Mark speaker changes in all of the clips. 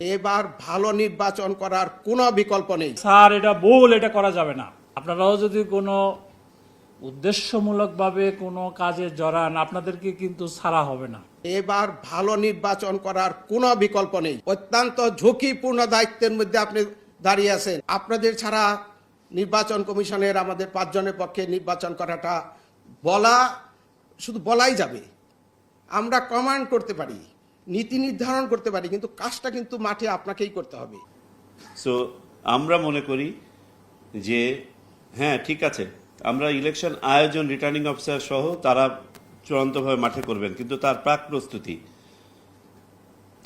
Speaker 1: এবার ভালো নির্বাচন করার কোনো বিকল্প নেই।
Speaker 2: স্যার এটা ভুল এটা করা যাবে না। আপনারাও যদি কোনো উদ্দেশ্যমূলকভাবে কোনো কাজে জড়ান আপনাদেরকে কিন্তু ছাড়া হবে না।
Speaker 1: এবার ভালো নির্বাচন করার কোনো বিকল্প নেই। অত্যন্ত ঝুঁকিপূর্ণ দায়িত্বের মধ্যে আপনি দাঁড়িয়ে আছেন। আপনাদের ছাড়া নির্বাচন কমিশনের আমাদের পাঁচজনের পক্ষে নির্বাচন করাটা বলা শুধু বলাই যাবে। আমরা কমান্ড করতে পারি। নীতি নির্ধারণ করতে পারি, কিন্তু কাজটা কিন্তু মাঠে আপনাকেই করতে হবে।
Speaker 3: সো আমরা মনে করি যে হ্যাঁ ঠিক আছে, আমরা ইলেকশন আয়োজন রিটার্নিং অফিসার সহ তারা চূড়ান্তভাবে মাঠে করবেন, কিন্তু তার প্রাক প্রস্তুতি,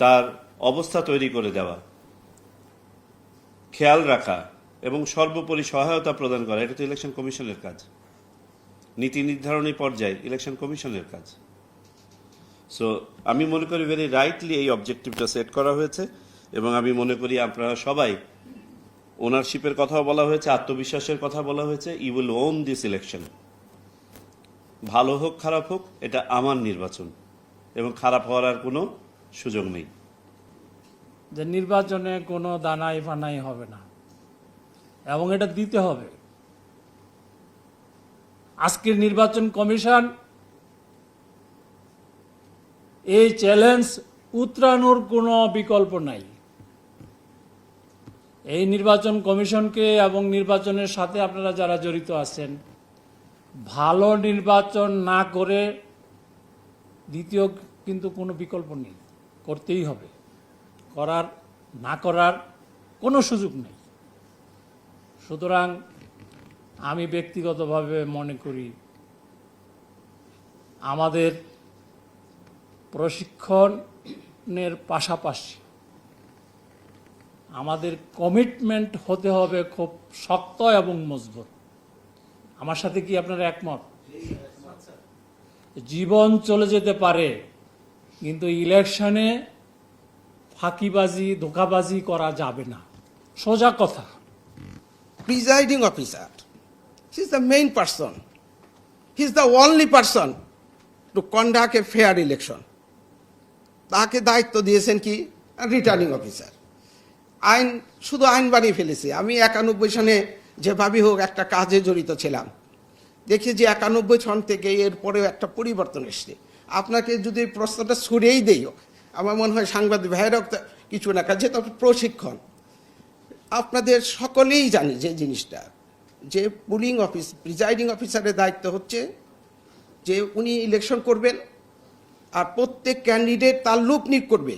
Speaker 3: তার অবস্থা তৈরি করে দেওয়া, খেয়াল রাখা এবং সর্বোপরি সহায়তা প্রদান করা, এটা তো ইলেকশন কমিশনের কাজ। নীতি নির্ধারণী পর্যায়ে ইলেকশন কমিশনের কাজ। সো আমি মনে করি ভেরি রাইটলি এই অবজেক্টিভটা সেট করা হয়েছে এবং আমি মনে করি আপনারা সবাই ওনারশিপের কথাও বলা হয়েছে, আত্মবিশ্বাসের কথা বলা হয়েছে you will won this election ভালো হোক, খারাপ হোক, এটা আমার নির্বাচন এবং খারাপ হওয়ার আর কোনো সুযোগ নেই।
Speaker 2: যে নির্বাচনে কোনো দানাই ফানাই হবে না এবং এটা দিতে হবে। আজকের নির্বাচন কমিশন এই চ্যালেঞ্জ উতরানোর কোনো বিকল্প নাই। এই নির্বাচন কমিশনকে এবং নির্বাচনের সাথে আপনারা যারা জড়িত আছেন, ভালো নির্বাচন না করে দ্বিতীয় কিন্তু কোনো বিকল্প নেই। করতেই হবে। করার, না করার কোনো সুযোগ নেই। সুতরাং আমি ব্যক্তিগতভাবে মনে করি, আমাদের প্রশিক্ষণের পাশাপাশি আমাদের কমিটমেন্ট হতে হবে খুব শক্ত এবং মজবুত। আমার সাথে কি আপনারা একমত? জীবন চলে যেতে পারে, কিন্তু ইলেকশনে ফাঁকিবাজি, ধোকাবাজি করা যাবে না। সোজা কথা।
Speaker 1: Presiding officer he is the main person he is the only person to conduct a fair election তাকে দায়িত্ব দিয়েছেন কি? রিটার্নিং অফিসার আইন, শুধু আইন বানিয়ে ফেলেছে। আমি একানব্বই সনে যেভাবেই হোক একটা কাজে জড়িত ছিলাম। দেখি যে একানব্বই সন থেকে এরপরেও একটা পরিবর্তন এসছে। আপনাকে যদি প্রশ্নটা ছুড়েই দেই হোক আমার মনে হয় সাংবাদিক ভাইরাও তা- কিছু না কাজে, তবে প্রশিক্ষণ। আপনাদের সকলেই জানি যে জিনিসটা, যে পুলিং অফিস, প্রিজাইডিং অফিসারের দায়িত্ব হচ্ছে যে উনি ইলেকশন করবেন আর প্রত্যেক ক্যান্ডিডেট তার লুপ নিক করবে।